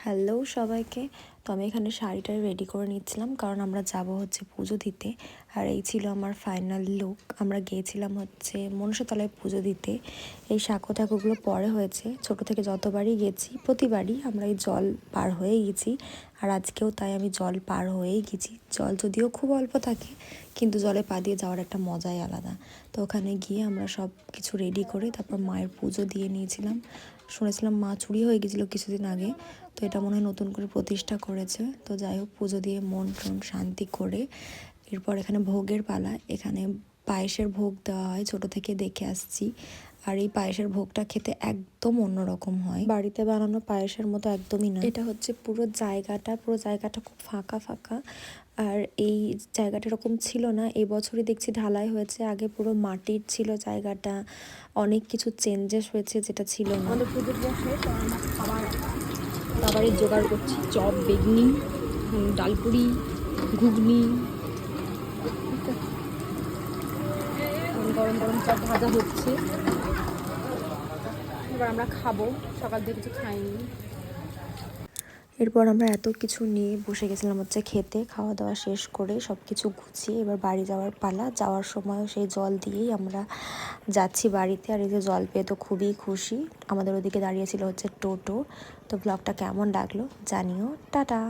Hello সবাইকে। তো আমি এখানে শাড়িটা রেডি করে নিচ্ছিলাম, কারণ আমরা যাব হচ্ছে পুজো দিতে। আর এই ছিল আমার ফাইনাল লুক আমরা গিয়েছিলাম হচ্ছে মনসাতলায় পুজো দিতে। এই সাঁকো ঠাকুরগুলো পরে হয়েছে। ছোট থেকে যতবারই গেছি, প্রতিবারই আমরা এই জল পার হয়ে গেছি। আর আজকেও তাই আমি জল পার হয়েই গেছি। জল যদিও খুব অল্প থাকে, কিন্তু জলে পা দিয়ে যাওয়ার একটা মজাই আলাদা। তো ওখানে গিয়ে আমরা সব কিছু রেডি করে তারপর মায়ের পুজো দিয়ে নিয়েছিলাম। শুনেছিলাম মা চুরি হয়ে গেছিল কিছুদিন আগে। তো এটা মনে হয় নতুন করে প্রতিষ্ঠা করেছে। তো যাই হোক, পুজো দিয়ে মন টন শান্তি করে এরপর এখানে ভোগের পালা। এখানে পায়েসের ভোগ দেওয়া হয়, ছোট থেকে দেখে আসছি। আর এই পায়েসের ভোগটা খেতে একদম অন্যরকম হয়। বাড়িতে বানানো পায়েসের মতো একদমই না। এটা হচ্ছে পুরো জায়গাটা পুরো জায়গাটা খুব ফাঁকা ফাঁকা। আর এই জায়গাটা এরকম ছিল না। এবছরই দেখছি ঢালাই হয়েছে। আগে পুরো মাটির ছিল জায়গাটা। অনেক কিছু চেঞ্জেস হয়েছে যেটা ছিল না। আমাদের পুজো দেওয়া শেষ আর আমরা খাবার খাবারের জোগাড় করছি। চপ, বেগনি ডালপুরি, ঘুগনি। গরম গরম চপ ভাজা হচ্ছে। এবার আমরা খাব। সকাল থেকে কিছু খাইনি। এরপর আমরা এত কিছু নিয়ে বসে গেছিলাম হচ্ছে খেতে, খাওয়া দাওয়া শেষ করে সব কিছু গুছিয়ে এবার বাড়ি যাওয়ার পালা। যাওয়ার সময়ও সেই জল দিয়েই আমরা যাচ্ছি বাড়িতে আর এই যে জল পেয়ে তো খুবই খুশি। আমাদের ওদিকে দাঁড়িয়েছিল হচ্ছে টোটো। তো ব্লগটা কেমন লাগল জানিও। টাটা!